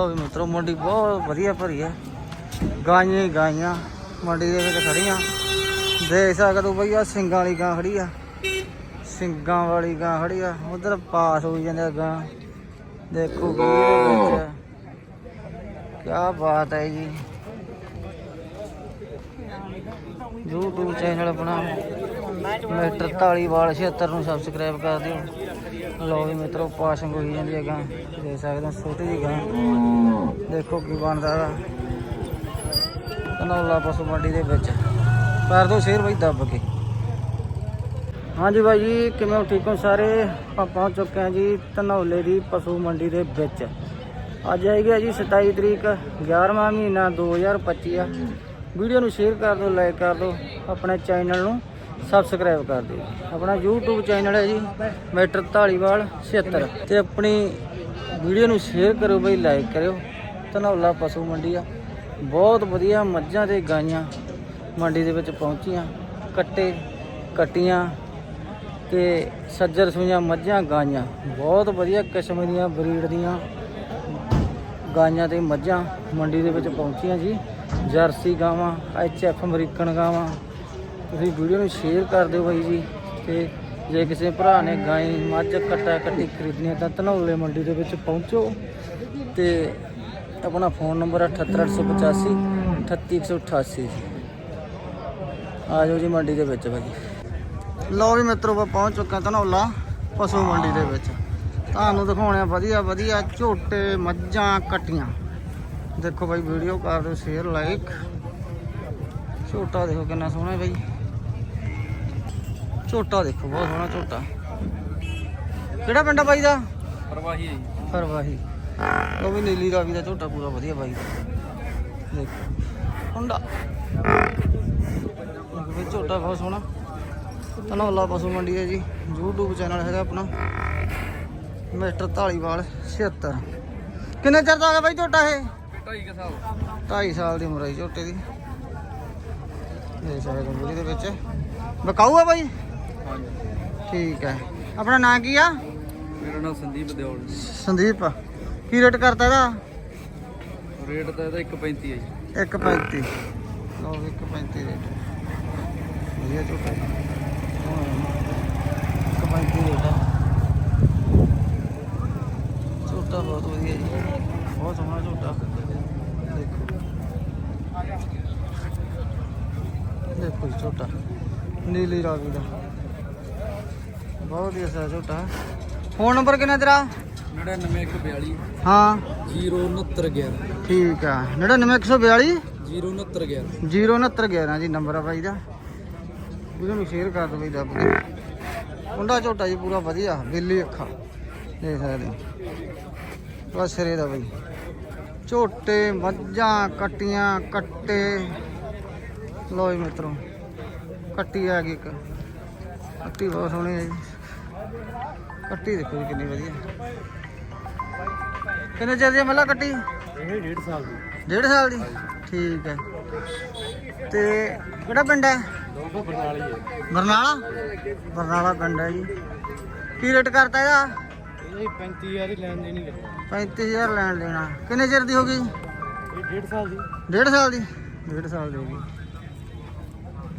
ਉਹ ਮਿੱਤਰੋ, ਮੰਡੀ ਬਹੁਤ ਵਧੀਆ ਭਰੀ ਹੈ। ਗਾਈਆਂ ਹੀ ਗਾਈਆਂ, ਮੰਡੀ ਦੇ ਵਿੱਚ ਖੜੀਆਂ ਦੇਖ ਸਕਦੇ ਹੋ ਬਈ ਆ ਸਿੰਘਾਂ ਵਾਲੀ ਗਾਂ ਖੜੀ ਆ। ਸਿੰਘਾਂ ਵਾਲੀ ਗਾਂ ਖੜੀ ਆ। ਉਧਰ ਪਾਸ ਹੋਈ ਜਾਂਦੇ ਗਾਂ। ਦੇਖੋ ਕੀ ਵਿੱਚ ਕੀ ਬਾਤ ਹੈ ਜੀ। YouTube ਚੈਨਲ ਆਪਣਾ ਮੀਟਰ 43 ਵਾਲ 76 ਨੂੰ ਸਬਸਕ੍ਰਾਈਬ ਕਰ ਦਿਓ। ਲੋ ਵੀ ਮਿੱਤਰੋ, ਪਾਸਿੰਗ ਹੋਈ ਜਾਂਦੀ ਹੈ ਗਾਂ। ਦੇਖ ਸਕਦੇ ਹੋ, ਛੋਟੀ ਜਿਹੀ ਗਾਂ। ਦੇਖੋ ਕੀ ਬਣਦਾ ਹੈ ਕਨੌਲਾ ਪਸ਼ੂ ਮੰਡੀ ਦੇ ਵਿੱਚ। ਕਰ ਦੋ ਸ਼ੇਰ ਬਈ ਦੱਬ ਕੇ। ਹਾਂਜੀ ਬਾਈ ਜੀ, ਕਿਵੇਂ ਹੋ? ਠੀਕ ਹੋ ਸਾਰੇ? ਆਪਾਂ ਪਹੁੰਚ ਚੁੱਕੇ ਹਾਂ ਜੀ ਧਨੌਲੇ ਦੀ ਪਸ਼ੂ ਮੰਡੀ ਦੇ ਵਿੱਚ। ਅੱਜ ਆਈ ਗਿਆ ਜੀ 27 ਤਰੀਕ 11ਵਾਂ ਮਹੀਨਾ 2025 ਆ। ਵੀਡੀਓ ਨੂੰ ਸ਼ੇਅਰ ਕਰ ਦਿਓ, ਲਾਈਕ ਕਰ ਦਿਓ, ਆਪਣੇ ਚੈਨਲ ਨੂੰ। ਸਬਸਕ੍ਰਾਈਬ ਕਰ ਦਿਓ। ਆਪਣਾ YouTube ਚੈਨਲ ਹੈ ਜੀ, ਮੈਟਰ ਢਾਲੀਵਾਲ 76 ਤੇ ਆਪਣੀ ਵੀਡੀਓ ਨੂੰ ਸ਼ੇਅਰ ਕਰਿਓ ਬਈ ਲਾਈਕ ਕਰਿਓ। ਧਨੌਲਾ ਪਸ਼ੂ ਮੰਡੀ ਆ ਬਹੁਤ ਵਧੀਆ ਮੱਝਾਂ ਤੇ ਗਾਈਆਂ ਮੰਡੀ ਦੇ ਵਿੱਚ ਪਹੁੰਚੀਆਂ। ਕੱਟੇ, ਕੱਟੀਆਂ ਤੇ ਸੱਜਰ ਸੂਈਆਂ ਮੱਝਾਂ ਗਾਈਆਂ। ਬਹੁਤ ਵਧੀਆ ਕਿਸਮ ਦੀਆਂ ਬਰੀਡ ਦੀਆਂ ਗਾਈਆਂ ਤੇ ਮੱਝਾਂ ਮੰਡੀ ਦੇ ਵਿੱਚ ਪਹੁੰਚੀਆਂ ਜੀ। ਜਰਸੀ ਗਾਵਾਂ, ਐਚ ਐਫ ਅਮਰੀਕਨ ਗਾਵਾਂ ਤੁਸੀਂ ਵੀਡੀਓ ਨੂੰ ਸ਼ੇਅਰ ਕਰ ਦਿਓ ਬਾਈ ਜੀ ਤੇ ਜੇ ਕਿਸੇ ਭਰਾ ਨੇ ਗਾਈ ਮੱਝ ਕੱਟਾ ਕੱਟੀ ਖਰੀਦਣੀ ਹੈ ਤਾਂ ਧਨੌਲੇ ਮੰਡੀ ਦੇ ਵਿੱਚ ਪਹੁੰਚੋ ਤੇ ਆਪਣਾ ਫੋਨ ਨੰਬਰ 78885 38188 ਆ ਜਾਓ ਜੀ ਮੰਡੀ ਦੇ ਵਿੱਚ ਬਾਈ। ਲਓ ਵੀ ਮਿੱਤਰੋ ਆਪਾਂ ਪਹੁੰਚ ਚੁੱਕੇ ਧਨੌਲਾ ਪਸ਼ੂ ਮੰਡੀ ਦੇ ਵਿੱਚ। ਤੁਹਾਨੂੰ ਦਿਖਾਉਣੇ ਆ ਵਧੀਆ ਵਧੀਆ ਝੋਟੇ ਮੱਝਾਂ ਕੱਟੀਆਂ। ਦੇਖੋ ਬਾਈ ਵੀਡੀਓ ਕਰ ਦਿਓ ਸ਼ੇਅਰ ਲਾਈਕ ਝੋਟਾ ਦੇਖੋ ਕਿੰਨਾ ਸੋਹਣਾ ਹੈ ਬਾਈ। ਝੋਟਾ ਦੇਖੋ ਬਹੁਤ ਸੋਹਣਾ ਝੋਟਾ। ਕਿਹੜਾ ਪਿੰਡ ਆ ਬਾਈ ਦਾ? ਪ੍ਰਵਾਹੀ ਹੈ ਜੀ। ਫਰਵਾਹੀ ਉਹ ਵੀ ਨੀਲੀ ਰਾਵੀ ਦਾ ਝੋਟਾ ਪੂਰਾ ਵਧੀਆ ਬਾਈ। ਦੇਖੋ ਹੁੰਦਾ। ਵੀ ਝੋਟਾ ਬਹੁਤ ਸੋਹਣਾ। ਧਨੌਲਾ ਪਸ਼ੂ ਮੰਡੀ ਹੈ ਜੀ। YouTube ਚੈਨਲ ਹੈਗਾ ਆਪਣਾ। ਮਿਸਟਰ ਢਾਲੀਵਾਲ 76 ਕਿੰਨੇ ਚਿਰ ਦਾ ਹੋ ਗਿਆ ਬਾਈ ਝੋਟਾ ਇਹ? ਢਾਈ ਕੁ ਸਾਲ। 2.5 ਸਾਲ ਦੀ ਉਮਰ ਹੈ ਝੋਟੇ ਦੀ। ਇਹ ਸਾਰੇ ਕੰਬਲੀ ਦੇ ਵਿੱਚ। ਬਕਾਊ ਆ ਬਾਈ? ਠੀਕ ਹੈ। ਆਪਣਾ ਨਾਂ ਕੀ ਆ? ਮੇਰਾ ਨਾਮ ਸੰਦੀਪ ਦਿਓਲ ਸੰਦੀਪ ਕੀ ਰੇਟ ਕਰਤਾ ਇਹਦਾ? ਰੇਟ ਤਾਂ ਇਹਦਾ 1.35 ਹੈ ਜੀ। 1.35 ਲਓ ਵੀ 1.35 ਰੇਟ। ਵਧੀਆ ਝੋਟਾ ਜੀ। ਹਾਂ 1.35 ਰੇਟ ਆ। ਝੋਟਾ ਬਹੁਤ ਵਧੀਆ ਜੀ। ਬਹੁਤ ਸੋਹਣਾ ਝੋਟਾ। ਦੇਖੋ। ਦੇਖੋ ਜੀ ਝੋਟਾ। ਨੀਲੀ ਰਾਵੀ ਦਾ। ਬਹੁਤ ਹੀ ਅਸਾ ਝੋਟਾ। ਫੋਨ ਨੰਬਰ ਕਿੰਨਾ ਤੇਰਾ? 99142 ਹਾਂ। 06911 ਠੀਕ ਆ। 99142 06911 0911 ਜੀ ਨੰਬਰ ਆ ਬਾਈ ਦਾ। ਵੀਡੀਓ ਨੂੰ ਸ਼ੇਅਰ ਕਰ ਦਿਓ ਬਈ ਦੱਬ ਕੇ ਕੁੰਡਾ ਝੋਟਾ ਜੀ ਪੂਰਾ ਵਧੀਆ ਬਿੱਲੀ ਅੱਖਾਂ। ਦੇਖ ਸਕਦੇ ਹੋ। ਬਸ ਸਿਰੇ ਦਾ ਬਈ। ਝੋਟੇ ਮੱਝਾਂ ਕੱਟੀਆਂ ਕੱਟੇ। ਲੋ ਜੀ ਮਿੱਤਰੋ ਕੱਟੀ ਆ ਗਈ ਇੱਕ। ਕੱਟੀ ਬਹੁਤ ਸੋਹਣੀ ਹੈ ਜੀ। ਕੱਟੀ ਦੇਖੋ ਜੀ ਕਿੰਨੀ ਵਧੀਆ। ਕਿੰਨੇ ਚਿਰ ਦੀ ਮੱਲਾ ਕੱਟੀ ਇਹ 1.5 ਸਾਲ ਦੀ। ਡੇਢ ਸਾਲ ਦੀ? ਠੀਕ ਹੈ। ਤੇ ਕਿਹੜਾ ਪਿੰਡ ਹੈ? ਬਰਨਾਲੀ ਹੈ ਬਰਨਾਲਾ? ਬਰਨਾਲਾ ਪਿੰਡ ਹੈ ਜੀ। ਕੀ ਰੇਟ ਕਰਤਾ ਇਹਦਾ? ਇਹ 35000 ਦੀ ਲੈਣ ਦੇਣੀ ਹੈ। 35000 ਲੈਣ ਲੈਣਾ ਕਿੰਨੇ ਚਿਰ ਦੀ ਹੋ ਗਈ? ਇਹ 1.5 ਸਾਲ ਦੀ। ਡੇਢ ਸਾਲ ਦੀ? ਡੇਢ ਸਾਲ ਦੀ ਹੋ ਗਈ।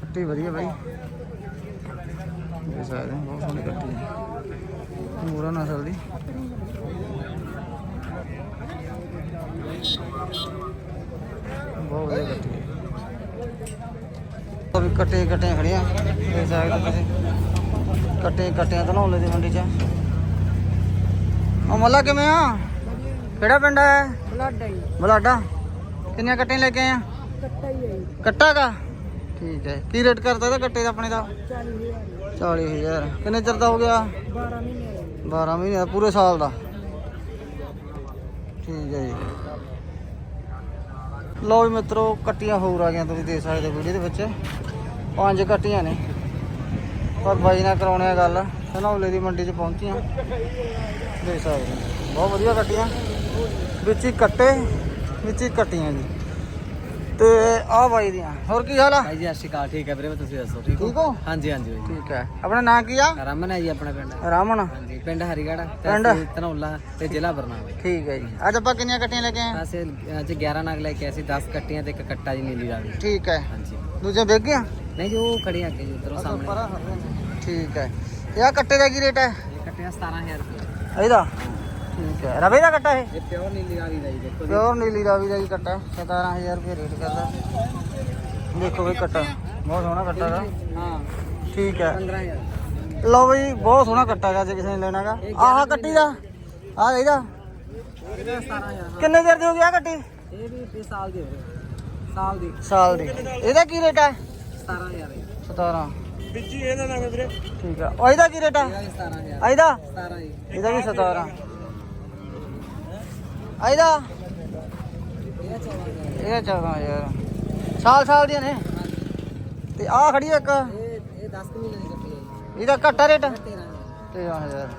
ਕੱਟੀ ਵਧੀਆ ਬਾਈ। ਇਹ ਸਾਰੇ ਬਹੁਤ ਸੋਹਣੀ ਕੱਟੀ ਹੈ। ਮੂਰਾ ਨਸਲ ਦੀ? ਬਹੁਤ ਵਧੀਆ ਕੱਟੀ ਹੈ। ਵੀ ਕੱਟੇ ਕੱਟੇ ਖੜੀਆਂ ਦੇਖ ਸਕਦੇ ਹੋ ਤੁਸੀਂ। ਕੱਟੇ ਕੱਟਿਆਂ ਤਾਂ ਨੌਲੇ ਦੀ ਮੰਡੀ ਚ। ਉਹ ਮੱਲਾ ਕਿਵੇਂ ਆ? ਕਿਹੜਾ ਪਿੰਡ ਹੈ ਬਲੱਡ ਕਿੰਨੀਆਂ ਕੱਟੇ ਲੈ ਕੇ ਆਏ ਆ? ਕੱਟਾ ਹੀ ਆਈ ਕੱਟਾ ਠੀਕ ਹੈ। ਕੀ ਰੇਟ ਕਰਦਾ ਇਹਦਾ ਕੱਟੇ ਦਾ ਆਪਣੇ ਦਾ? 40000 40000 ਕਿੰਨੇ ਚਿਰ ਦਾ ਹੋ ਗਿਆ? 12 ਮਹੀਨੇ 12 ਮਹੀਨੇ ਦਾ, ਪੂਰੇ ਸਾਲ ਦਾ। ਠੀਕ ਹੈ ਜੀ। ਲਓ ਵੀ ਮਿੱਤਰੋ, ਕੱਟੀਆਂ ਹੋਰ ਆ ਗਈਆਂ ਤੁਸੀਂ ਦੇਖ ਸਕਦੇ ਹੋ ਵੀਡੀਓ ਦੇ ਵਿੱਚ। ਪੰਜ ਕੱਟੀਆਂ ਨੇ। ਪਰ ਬਾਈ ਨਾਲ ਕਰਾਉਣੇ ਆ ਗੱਲ। ਧਨੌਲੇ ਦੀ ਮੰਡੀ 'ਚ ਪਹੁੰਚੀਆਂ। ਦੇਖ ਸਕਦੇ ਬਹੁਤ ਵਧੀਆ ਕੱਟੀਆਂ। ਵਿੱਚ ਹੀ ਕੱਟੇ, ਵਿੱਚ ਹੀ ਕੱਟੀਆਂ ਜੀ। ਤੇ ਆ ਬਾਈ ਦੀਆਂ। ਹੋਰ ਕੀ ਹਾਲ ਆ? ਭਾਈ ਜੀ ਸਤਿ ਸ਼੍ਰੀ ਅਕਾਲ। ਠੀਕ ਹੈ ਵੀਰੇ ਤੁਸੀਂ ਦੱਸੋ ਠੀਕ ਠੀਕ ਹੋ? ਹਾਂਜੀ ਹਾਂਜੀ ਬਾਈ ਠੀਕ ਹੈ। ਆਪਣਾ ਨਾਂ ਕੀ ਆ? ਰਮਨ ਹੈ ਜੀ ਆਪਣਾ ਪਿੰਡ। ਰਾਮਨ। ਹਾਂਜੀ ਪਿੰਡ ਹਰੀਗੜ੍ਹ ਪਿੰਡ? ਤਹਿਸੀਲ ਧਨੌਲਾ ਤੇ ਜ਼ਿਲ੍ਹਾ ਬਰਨਾਲਾ। ਠੀਕ ਹੈ ਜੀ। ਅੱਜ ਆਪਾਂ ਕਿੰਨੀਆਂ ਕੱਟੀਆਂ ਲੈ ਕੇ ਆਏ? ਅਸੀਂ ਅੱਜ 11 ਨਗ ਲੈ ਕੇ ਆਏ ਸੀ 10 ਕੱਟੀਆਂ ਤੇ ਇੱਕ ਕੱਟਾ ਜੀ ਨੀਲੀ ਰਾਵੀ। ਠੀਕ ਹੈ। ਹਾਂਜੀ। ਦੂਜੇ ਵੇਚ ਗਿਆ ਨਹੀਂ ਜੀ ਉਹ ਖੜੀਆਂ ਅੱਗੇ ਜੀ ਉਧਰੋਂ ਸਾਹਮਣੇ। ਠੀਕ ਹੈ। ਇਹ ਆ ਕੱਟੇ ਦਾ ਕੀ ਰੇਟ ਹੈ? ਇਹ ਕੱਟੀਆਂ 17000 ਰੁਪਏ। ਇਹਦਾ? ਠੀਕ ਹੈ। ਰਵੇ ਦਾ ਕੱਟਾ ਇਹ? ਇਹ ਪਿਓਰ ਨੀਲੀ ਰਾਵੀ ਦਾ ਜੀ ਦੇਖੋ ਜੀ। ਪਿਓਰ ਨੀਲੀ ਰਾਵੀ ਦਾ ਜੀ ਕੱਟਾ। 17000 ਰੁਪਏ ਰੇਟ ਕਰਦਾ। ਦੇਖੋ ਬਈ ਕੱਟਾ। ਬਹੁਤ ਸੋਹਣਾ ਕੱਟਾ ਦਾ ਹਾਂ। ਠੀਕ ਹੈ। 15000 ਲਓ ਬਈ ਬਹੁਤ ਸੋਹਣਾ ਕੱਟਾ ਗਾ ਜੇ ਕਿਸੇ ਨੇ ਲੈਣਾਗਾ ਆਹ ਕੱਟੀ ਦਾ? ਆਹ ਇਹਦਾ ਇਹਦਾ 17000 ਕਿੰਨੇ ਚਿਰ ਦੀ ਹੋ ਗਿਆ ਕੱਟੀ? ਇਹ ਵੀ 20 ਸਾਲ ਦੀ ਹੋ ਗਈ। ਸਾਲ ਦੀ। ਸਾਲ ਦੀ। ਇਹਦਾ ਕੀ ਰੇਟ ਹੈ 17000 ਹੈ 17 ਵਿੱਚ ਇਹਦਾ ਨਾਮ ਵੀਰੇ। ਠੀਕ ਹੈ ਉਹ ਇਹਦਾ ਕੀ ਰੇਟ ਹੈ ਇਹਦਾ ਵੀ 17000 ਆ ਇਹਦਾ? 17 ਜੀ। ਇਹਦਾ ਵੀ 17 ਆ ਇਹਦਾ ਇਹਦਾ 14000 ਇਹਦਾ 14000 ਸਾਲ ਸਾਲ ਦੀਆਂ ਨੇ। ਤੇ ਆਹ ਖੜੀ ਇੱਕ? ਇਹ ਇਹ 10 ਮਹੀਨੇ ਦੀ ਕੱਟੀ ਹੈ ਇਹਦਾ ਘੱਟਾ ਰੇਟ? 13000 13000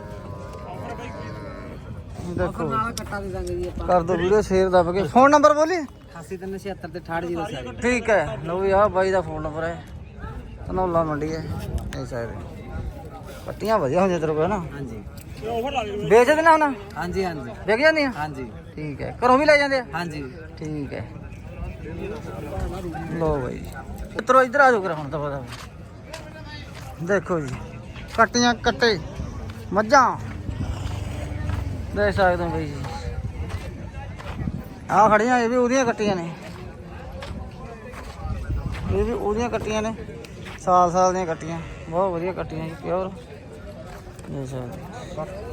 ਦੇਖੋ। ਨਾਲ ਕੱਟਾ ਦੇ ਦਾਂਗੇ ਜੀ ਆਪਾਂ ਕਰ ਦੋ ਵੀਡੀਓ ਸ਼ੇਅਰ ਦੱਬ ਕੇ। ਫੋਨ ਨੰਬਰ ਬੋਲੀ? 8376 ਤੇ 6806 ਠੀਕ ਹੈ। ਲਓ ਵੀ ਆਹ ਬਾਈ ਦਾ ਫੋਨ ਨੰਬਰ ਹੈ। ਧਨੌਲਾ ਮੰਡੀ ਹੈ। ਇਹ ਸਾਈਡ ਪੱਟੀਆਂ ਵਧੀਆ ਹੁੰਦੀਆਂ ਤੇਰੇ ਕੋਲ ਨਾ? ਹਾਂਜੀ। ਵੇਚ ਦੇਣਾ ਹੁਣ ਹਾਂਜੀ ਹਾਂਜੀ। ਵਿਕ ਜਾਂਦੀਆਂ? ਹਾਂਜੀ। ਠੀਕ ਹੈ। ਘਰੋਂ ਵੀ ਲੈ ਜਾਂਦੇ ਆ? ਹਾਂਜੀ। ਠੀਕ ਹੈ। ਲੋ ਬਾਈ ਮਿੱਤਰੋ ਇੱਧਰ ਆ ਜਾਓ ਕਰ ਹੁਣ ਤਾਂ ਪਤਾ। ਦੇਖੋ ਜੀ ਕੱਟੀਆਂ ਕੱਟੇ ਮੱਝਾਂ। ਦੇਖ ਸਕਦੇ ਹੋ ਬਾਈ ਜੀ। ਆਹ ਖੜੀਆਂ ਇਹ ਵੀ ਉਹਦੀਆਂ ਕੱਟੀਆਂ ਨੇ। ਇਹ ਵੀ ਉਹਦੀਆਂ ਕੱਟੀਆਂ ਨੇ। ਸਾਲ ਸਾਲ ਦੀਆਂ ਕੱਟੀਆਂ। ਬਹੁਤ ਵਧੀਆ ਕੱਟੀਆਂ ਜੀ ਪਿਓਰ ਦੇਖ ਸਕਦੇ ਹੋ।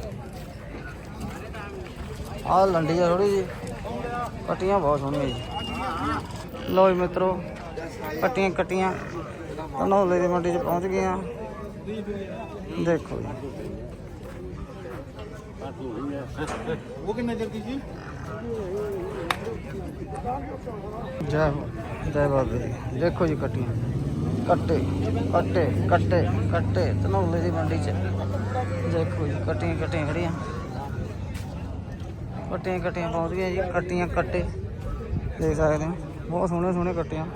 ਆਹ ਲੰਡੀ ਆ ਥੋੜੀ ਜੀ ਕੱਟੀਆਂ ਬਹੁਤ ਸੋਹਣੀਆਂ ਜੀ। ਲੋ ਜੀ ਮਿੱਤਰੋ ਕੱਟੀਆਂ ਕੱਟੀਆਂ। ਧਨੌਲੇ ਦੀ ਮੰਡੀ 'ਚ ਪਹੁੰਚ ਗਏ ਆ। ਦੇਖੋ ਜੀ। ਉਹ ਕਿੰਨੇ ਚਿਰ ਦੀ ਜੀ ਜੈ ਜੈ ਬਾਬੇ ਦੇਖੋ ਜੀ ਕੱਟੀਆਂ। ਕੱਟੇ ਕੱਟੇ ਕੱਟੇ ਕੱਟੇ। ਧਨੌਲੇ ਦੀ ਮੰਡੀ 'ਚ। ਦੇਖੋ ਜੀ ਕੱਟੀਆਂ ਕੱਟੀਆਂ ਖੜੀਆਂ ਕੱਟੀਆਂ ਕੱਟੀਆਂ ਪਹੁੰਚ ਗਈਆਂ ਜੀ ਕੱਟੀਆਂ ਕੱਟੇ ਦੇਖ ਸਕਦੇ ਹੋ। ਬਹੁਤ ਸੋਹਣੇ ਸੋਹਣੇ ਕੱਟੀਆਂ।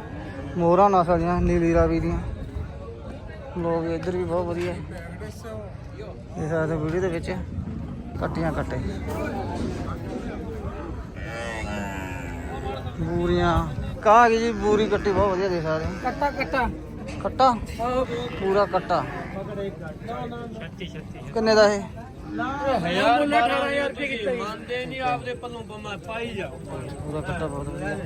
ਮੋਹਰਾ ਨਸਲ ਦੀਆਂ ਨੀਲੀ ਰਾਵੀ ਦੀਆਂ। ਲੋਕ ਇੱਧਰ ਵੀ ਬਹੁਤ ਵਧੀਆ। ਦੇਖ ਸਕਦੇ ਵੀਡੀਓ ਦੇ ਵਿੱਚ ਕੱਟੀਆਂ ਕੱਟੇ। ਬੂਰੀਆਂ। ਕਾ ਗਈ ਜੀ ਬੂਰੀ ਕੱਟੀ ਬਹੁਤ ਵਧੀਆ ਦੇਖ ਸਕਦੇ ਹੋ। ਕੱਟਾ ਕੱਟਾ। ਕੱਟਾ? ਪੂਰਾ ਕੱਟਾ। ਕਿੰਨੇ ਦਾ ਇਹ? ਹਜ਼ਾਰ 18000 ਰੁਪਏ ਕੀਤਾ ਮੰਨਦੇ ਨਹੀਂ ਆਪਦੇ ਪੱਲੋਂ ਬਮਾ ਪਾਈ ਜਾ ਪੂਰਾ ਕੱਟਾ ਬਹੁਤ ਵਧੀਆ।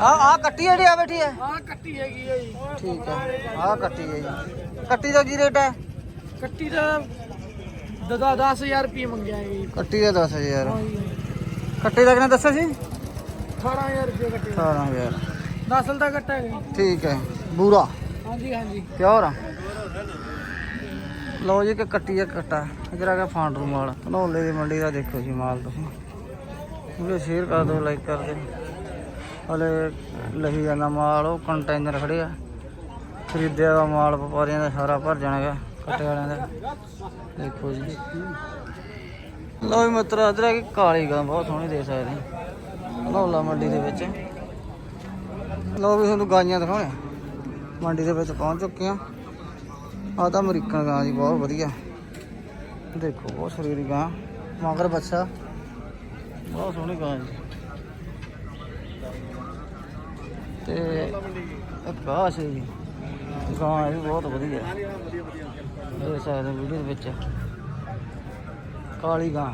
ਆ ਆ ਕੱਟੀ ਜਿਹੜੀ ਆ ਬੈਠੀ ਹੈ? ਆ ਕੱਟੀ ਹੈਗੀ ਹੈ ਜੀ। ਠੀਕ ਹੈ ਆ ਕੱਟੀ ਹੈ ਜੀ। ਕੱਟੀ ਦਾ ਕੀ ਰੇਟ ਹੈ? ਕੱਟੀ ਦਾ ਦਦਾ 10000 ਰੁਪਏ ਮੰਗਿਆ ਹੈ ਜੀ। ਕੱਟੀ ਦਾ 10000 ਕੱਟੀ ਦਾ ਕਿੰਨਾ ਦੱਸਿਆ ਸੀ? 18000 ਰੁਪਏ ਕੱਟੀ। 18000 ਨਸਲ ਦਾ ਕੱਟਾ ਹੈ ਠੀਕ ਹੈ ਬੂਰਾ। ਹਾਂਜੀ ਹਾਂਜੀ। ਪਿਓਰ ਆ। ਲਓ ਜੀ ਕਿ ਕੱਟੀ ਆ ਕੱਟਾ। ਇਧਰ ਆ ਗਿਆ ਫਾਂਡਰੂ ਮਾਲ। ਧਨੌਲੇ ਦੀ ਮੰਡੀ ਦਾ ਦੇਖੋ ਜੀ ਮਾਲ ਤੁਸੀਂ। ਵੀਡੀਓ ਸ਼ੇਅਰ ਕਰ ਦਿਓ ਲਾਈਕ ਕਰ ਦਿਓ। ਹਲੇ ਲਹੀ ਜਾਂਦਾ ਮਾਲ, ਉਹ ਕੰਟੇਨਰ ਖੜੇ ਆ। ਖਰੀਦਿਆ ਦਾ ਮਾਲ, ਵਪਾਰੀਆਂ ਦਾ ਸਾਰਾ ਭਰ ਜਾਣਾ ਗਾ ਕੱਟੇ ਵਾਲਿਆਂ ਦਾ। ਦੇਖੋ ਜੀ। ਲਓ ਜੀ ਮਿੱਤਰ, ਇਧਰ ਆ ਕਿ ਕਾਲੀ ਗਾਂ, ਬਹੁਤ ਸੋਹਣੀ ਦੇ ਸਕਦੇ ਧਨੌਲਾ ਮੰਡੀ ਦੇ ਵਿੱਚ। ਲਓ ਵੀ ਤੁਹਾਨੂੰ ਗਾਈਆਂ ਦਿਖਾਉਣੇ ਮੰਡੀ ਦੇ ਵਿੱਚ ਪਹੁੰਚ ਚੁੱਕੇ ਆ। ਆ ਤਾਂ ਅਮਰੀਕਨ ਗਾਂ ਜੀ ਬਹੁਤ ਵਧੀਆ। ਦੇਖੋ ਬਹੁਤ ਸਰੀਰੀ ਗਾਂ। ਮਗਰ ਬੱਚਾ ਬਹੁਤ ਸੋਹਣੀ ਗਾਂ ਜੀ। ਤੇ ਇੱਕ ਗਾਂ ਸੀ ਜੀ। ਗਾਂ ਇਹ ਵੀ ਬਹੁਤ ਵਧੀਆ। ਦੇਖ ਸਕਦੇ ਹੋ ਵੀਡੀਓ ਦੇ ਵਿੱਚ। ਕਾਲੀ ਗਾਂ।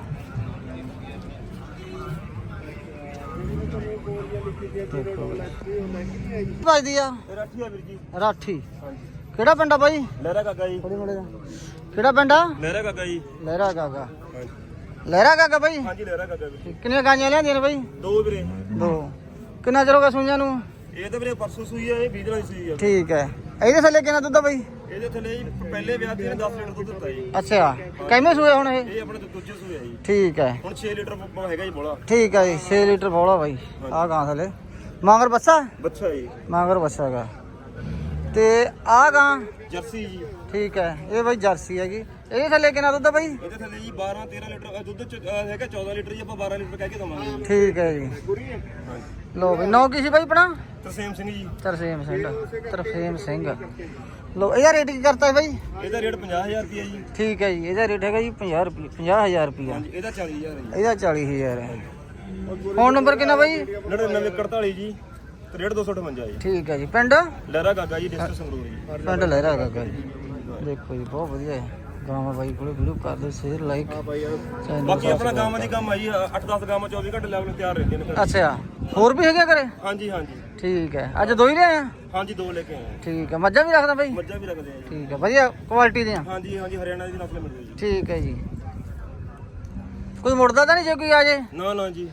ਦੇਖੋ। ਭਾਈ ਆ ਰਾਠੀ ਆ ਵੀਰ ਜੀ। ਰਾਠੀ। ਕਿਹੜਾ ਪਿੰਡ ਆ ਬਾਈ? ਲਹਿਰਾ ਕਾਕਾ ਜੀ। ਥੋੜੀ ਮੜੇ ਕਿਹੜਾ ਪਿੰਡ ਆ? ਲਹਿਰਾ ਕਾਕਾ ਜੀ। ਲਹਿਰਾ ਗਾਗਾ ਲਹਿਰਾ ਗਾਗਾ ਬਾਈ? ਹਾਂਜੀ ਲਹਿਰਾ ਕਾਕਾ ਵੀਰ ਕਿੰਨੀਆਂ ਗਾਈਆਂ ਲਿਆਂਦੀਆਂ ਨੇ ਬਾਈ? ਦੋ ਵੀਰੇ। ਦੋ। ਕਿੰਨਾ ਚਿਰ ਹੋ ਗਿਆ ਸੂਈਆਂ ਨੂੰ? ਇਹ ਤਾਂ ਵੀਰੇ ਪਰਸੋਂ ਸੂਈ ਆ ਇਹ 20 ਦਿਨਾਂ ਦੀ ਸੂਈ ਆ। ਠੀਕ ਹੈ। ਇਹਦੇ ਥੱਲੇ ਕਿੰਨਾ ਦੁੱਧ ਆ ਬਾਈ? ਇਹਦੇ ਥੱਲੇ ਜੀ ਪਹਿਲੇ ਵਿਆਹ ਤੇ 10 ਲੀਟਰ ਦੁੱਧ ਦਿੱਤਾ ਜੀ। ਅੱਛਾ। ਕਿਵੇਂ ਸੂਏ ਹੁਣ ਇਹ? ਇਹ ਆਪਣੇ ਦੂਜੇ ਸੂਏ ਆ ਜੀ। ਠੀਕ ਹੈ। ਹੁਣ 6 ਲੀਟਰ ਹੈਗਾ ਜੀ ਬੋਲਾ ਠੀਕ ਹੈ ਜੀ 6 ਲੀਟਰ ਬੋਲਾ ਬਾਈ। ਆ ਗਾਂ ਥੱਲੇ। ਮਾਂਗਰ ਬੱਸਾ? ਬੱਚਾ ਜੀ। ਮਾਂਗਰ ਬੱਸਾ ਹੈਗਾ। ਤੇ ਆ ਗਾਂ? ਜਰਸੀ ਜੀ। ਠੀਕ ਹੈ ਇਹ ਬਾਈ ਜਰਸੀ ਹੈਗੀ। ਇਹ ਥੱਲੇ ਕਿੰਨਾ ਦੁੱਧ ਆ ਬਾਈ? ਇਹਦੇ ਥੱਲੇ ਜੀ 12 13 ਲੀਟਰ ਦੁੱਧ ਚ ਹੈਗਾ 14 ਲੀਟਰ ਜੀ ਆਪਾਂ 12 ਲੀਟਰ ਕਹਿ ਕੇ ਦਵਾਂਗੇ ਠੀਕ ਹੈ ਜੀ। ਲੋ ਬਈ ਨੌ ਕੀ ਸੀ ਬਾਈ ਆਪਣਾ? ਤਰਸੇਮ ਸਿੰਘ ਜੀ। ਤਰਸੇਮ ਸਿੰਘ ਤਰਸੇਮ ਸਿੰਘ। ਲੋ ਇਹਦਾ ਰੇਟ ਕੀ ਕਰਤਾ ਹੈ ਬਾਈ? ਇਹਦਾ ਰੇਟ 50000 ਰੁਪਏ ਜੀ। ਠੀਕ ਹੈ ਜੀ ਇਹਦਾ ਰੇਟ ਹੈਗਾ ਜੀ 50 ਰੁਪਏ 50000 ਰੁਪਏ ਹਾਂਜੀ ਇਹਦਾ 40000 ਹੈ ਇਹਦਾ 40000 ਹੈ। ਫੋਨ ਨੰਬਰ ਕਿੰਨਾ ਬਾਈ? ਜੀ 9948 ਜੀ। 63258 ਜੀ। ਠੀਕ ਹੈ ਜੀ। ਪਿੰਡ? ਲਹਿਰਾ ਗਾਗਾ ਜੀ ਡਿਸਟ੍ਰਿਕਟ ਸੰਗਰੂਰ ਜੀ। ਪਿੰਡ ਲਹਿਰਾ ਗਾਗਾ ਜੀ। ਦੇਖੋ ਜੀ ਬਹੁਤ ਵਧੀਆ ਹੈ। ਗਾਵਾਂ ਬਾਈ ਕੋਲੇ ਵੀਡੀਓ ਕਰ ਦਿਓ ਸ਼ੇਅਰ ਲਾਈਕ ਬਾਕੀ ਆਪਣਾ ਗਾਵਾਂ ਦੀ ਕੰਮ ਆ ਜੀ 8-10 ਗਾਵਾਂ 24 ਘੰਟੇ ਲੈਵਲ ਤਿਆਰ ਰਹਿੰਦੀਆਂ ਨੇ। ਅੱਛਾ ਹੋਰ ਵੀ ਹੈਗੇ ਘਰੇ? ਹਾਂਜੀ ਹਾਂਜੀ। ਠੀਕ ਹੈ। ਅੱਜ ਦੋ ਹੀ ਲਿਆਏ ਆ? ਹਾਂਜੀ ਦੋ ਲੈ ਕੇ ਆਏ ਹਾਂ। ਠੀਕ ਹੈ। ਮੱਝਾਂ ਵੀ ਰੱਖਦਾ ਬਾਈ? ਮੱਝਾਂ ਵੀ ਰੱਖਦੇ ਆ ਠੀਕ ਹੈ। ਵਧੀਆ ਕੁਆਲਿਟੀ ਦੀਆਂ? ਹਾਂਜੀ ਹਾਂਜੀ ਹਰਿਆਣਾ ਦੀ ਨਸਲ ਮਿਲਦੀ ਜੀ। ਠੀਕ ਹੈ ਜੀ। ਕੋਈ ਮੁੜਦਾ ਤਾਂ ਨਹੀਂ ਜੇ ਕੋਈ ਆ ਜੇ? ਨਾ ਨਾ ਜੀ।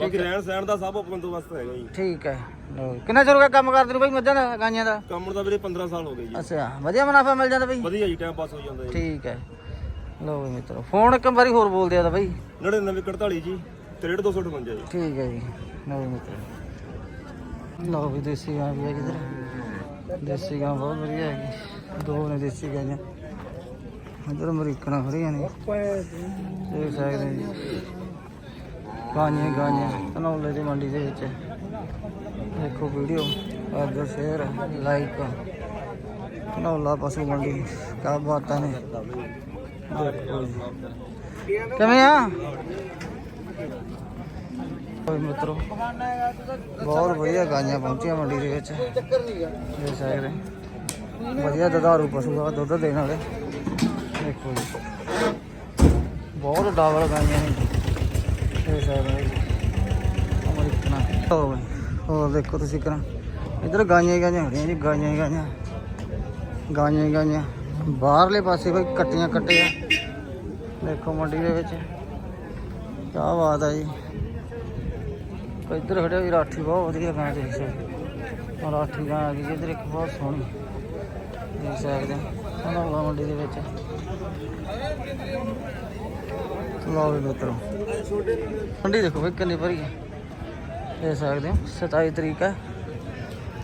ਬਾਕੀ ਰਹਿਣ ਸਹਿਣ ਦਾ ਸਭ ਬੰਦੋਬਸਤ ਹੈਗਾ ਜੀ। ਠੀਕ ਹੈ। ਲਓ। ਕਿੰਨਾ ਚਿਰ ਹੋ ਗਿਆ ਕੰਮ ਕਰਦੇ ਨੂੰ ਬਾਈ ਮੱਝਾਂ ਦਾ ਗਾਈਆਂ ਦਾ? ਕੰਮ ਦਾ ਵੀਰੇ 15 ਸਾਲ ਹੋ ਗਏ ਜੀ। ਅੱਛਾ ਵਧੀਆ ਮੁਨਾਫਾ ਮਿਲ ਜਾਂਦਾ ਬਾਈ? ਵਧੀਆ ਜੀ ਟਾਈਮ ਪਾਸ ਹੋ ਜਾਂਦਾ ਜੀ। ਠੀਕ ਹੈ। ਲਓ ਵੀ ਮਿੱਤਰੋ ਫੋਨ ਇੱਕ ਵਾਰੀ ਹੋਰ ਬੋਲਦੇ ਆ ਤਾਂ ਬਾਈ। 9948 ਜੀ 63258 ਜੀ। ਠੀਕ ਹੈ ਜੀ। ਲਓ ਵੀ ਮਿੱਤਰੋ। ਲਓ ਵੀ ਦੇਸੀ ਗਾਂ ਵੀ ਹੈ ਕਿਧਰ ਦੇਸੀ ਗਾਂ ਬਹੁਤ ਵਧੀਆ ਹੈਗੀ। ਦੋ ਨੇ ਦੇਸੀ ਇਧਰ ਖੜੀਆਂ ਨੇ। ਦੇਖ ਸਕਦੇ ਹੋ ਜੀ। ਗਾਂਆਂ ਗਾਂਆਂ ਧਨੌਲੇ ਦੀ ਮੰਡੀ ਦੇ ਵਿੱਚ ਦੇਖੋ ਵੀਡੀਓ ਕਰ ਸ਼ੇਅਰ ਲਾਈਕ ਧਨੌਲਾ ਪਸ਼ੂ ਮੰਡੀ ਕਾ ਬਾਤਾਂ ਨੇ। ਦੇਖੋ ਜੀ। ਕਿਵੇਂ ਆ? ਓਏ ਮਿੱਤਰੋ, ਬਹੁਤ ਵਧੀਆ ਗਾਈਆਂ ਪਹੁੰਚੀਆਂ ਮੰਡੀ ਦੇ ਵਿੱਚ। ਦੇਖ ਸਕਦੇ ਵਧੀਆ ਦੁਧਾਰੂ ਪਸ਼ੂ ਆ, ਦੁੱਧ ਦੇਣ ਵਾਲੇ। ਦੇਖੋ ਜੀ। ਬਹੁਤ ਡਬਲ ਗਾਈਆਂ ਨੇ। ਦੇਖ ਸਕਦੇ ਹੋ ਜੀ ਹੋ ਗਏ ਹੋਰ ਦੇਖੋ ਤੁਸੀਂ ਕਰਾਂ ਇਧਰ ਗਾਈਆਂ ਹੀ ਗਾਈਆਂ ਖੜੀਆਂ ਜੀ ਗਾਈਆਂ ਹੀ ਗਾਈਆਂ। ਗਾਈਆਂ ਹੀ ਗਾਈਆਂ। ਬਾਹਰਲੇ ਪਾਸੇ ਕੋਈ ਕੱਟੀਆਂ ਕੱਟੇ ਆ ਦੇਖੋ ਮੰਡੀ ਦੇ ਵਿੱਚ। ਕੀ ਬਾਤ ਹੈ ਜੀ। ਇੱਧਰ ਖੜਿਆ ਵੀ ਰਾਠੀ ਬਹੁਤ ਵਧੀਆ ਗਾਂ ਦੇ ਵਿੱਚ ਰਾਠੀ ਗਾਂ ਆ ਗਈ ਜੀ, ਇੱਧਰ ਇੱਕ ਬਹੁਤ ਸੋਹਣੀ। ਦੇਖ ਸਕਦੇ ਹਾਂ। ਮੰਡੀ ਦੇ ਵਿੱਚ। ਲਓ ਵੀ ਮਿੱਤਰੋ। ਮੰਡੀ ਦੇਖੋ ਬਈ ਕਿੰਨੀ ਭਰੀ ਹੈ। ਦੇਖ ਸਕਦੇ ਹੋ 27 ਤਰੀਕ ਹੈ।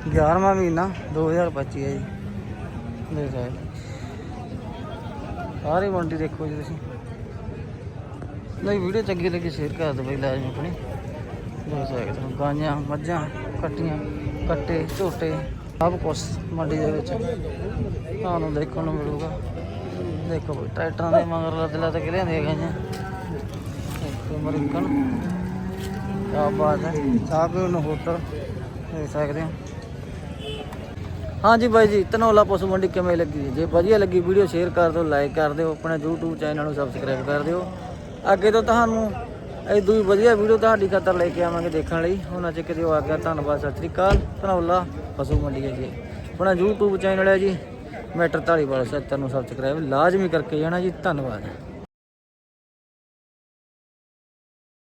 11ਵਾਂ ਮਹੀਨਾ 2025 ਹੈ ਜੀ। ਦੇਖ ਸਕਦੇ ਸਾਰੀ ਮੰਡੀ ਦੇਖੋ ਜੀ ਤੁਸੀਂ। ਨਹੀਂ, ਵੀਡੀਓ ਚੰਗੀ ਲੱਗੀ ਸ਼ੇਅਰ ਕਰ ਦਿਓ ਬਈ ਲਾਜ਼ਮੀ ਆਪਣੀ। ਦੇਖ ਸਕਦੇ ਹੋ ਗਾਈਆਂ ਮੱਝਾਂ, ਕੱਟੀਆਂ, ਕੱਟੇ, ਝੋਟੇ, ਸਭ ਕੁਛ ਮੰਡੀ ਦੇ ਵਿੱਚ। ਤੁਹਾਨੂੰ ਦੇਖਣ ਨੂੰ ਮਿਲੂਗਾ। ਦੇਖੋ ਬਈ ਟਰੈਕਟਰਾਂ ਦੇ ਮਗਰ ਲੱਦ ਲੱਦ ਕੇ ਲਿਆਂਦੀਆਂ ਗਾਈਆਂ। ਇੱਕ ਅਮਰੀਕਨ ਕਿਆ ਬਾਤ ਹੈ। ਚਾਹ ਨੂੰ ਹੋਟਲ, ਦੇਖ ਸਕਦੇ ਹੋ। ਹਾਂਜੀ ਬਾਈ ਜੀ, ਧਨੌਲਾ ਪਸ਼ੂ ਮੰਡੀ ਕਿਵੇਂ ਲੱਗੀ? ਜੇ ਵਧੀਆ ਲੱਗੀ ਵੀਡੀਓ, ਸ਼ੇਅਰ ਕਰ ਦਿਓ ਲਾਈਕ ਕਰ ਦਿਓ, ਆਪਣੇ YouTube ਚੈਨਲ ਨੂੰ ਸਬਸਕ੍ਰਾਈਬ ਕਰ ਦਿਓ। ਅੱਗੇ ਤੋਂ ਤੁਹਾਨੂੰ ਇਹ ਵੀ ਵਧੀਆ ਵੀਡੀਓ ਤੁਹਾਡੀ ਖਾਤਰ ਲੈ ਕੇ ਆਵਾਂਗੇ ਦੇਖਣ ਲਈ। ਉਹਨਾਂ ਚ ਕਿਤੇ ਆ ਗਿਆ, ਧੰਨਵਾਦ, ਸਤਿ ਸ੍ਰੀ ਅਕਾਲ। ਧਨੌਲਾ ਪਸ਼ੂ ਮੰਡੀ ਹੈ ਜੀ। ਆਪਣਾ YouTube ਚੈਨਲ ਹੈ ਜੀ। ਮੈਟਰ ਢਾਲੀਵਾਲ 70 ਨੂੰ ਸਬਸਕ੍ਰਾਈਬ ਲਾਜ਼ਮੀ ਕਰਕੇ ਜਾਣਾ ਜੀ ਧੰਨਵਾਦ।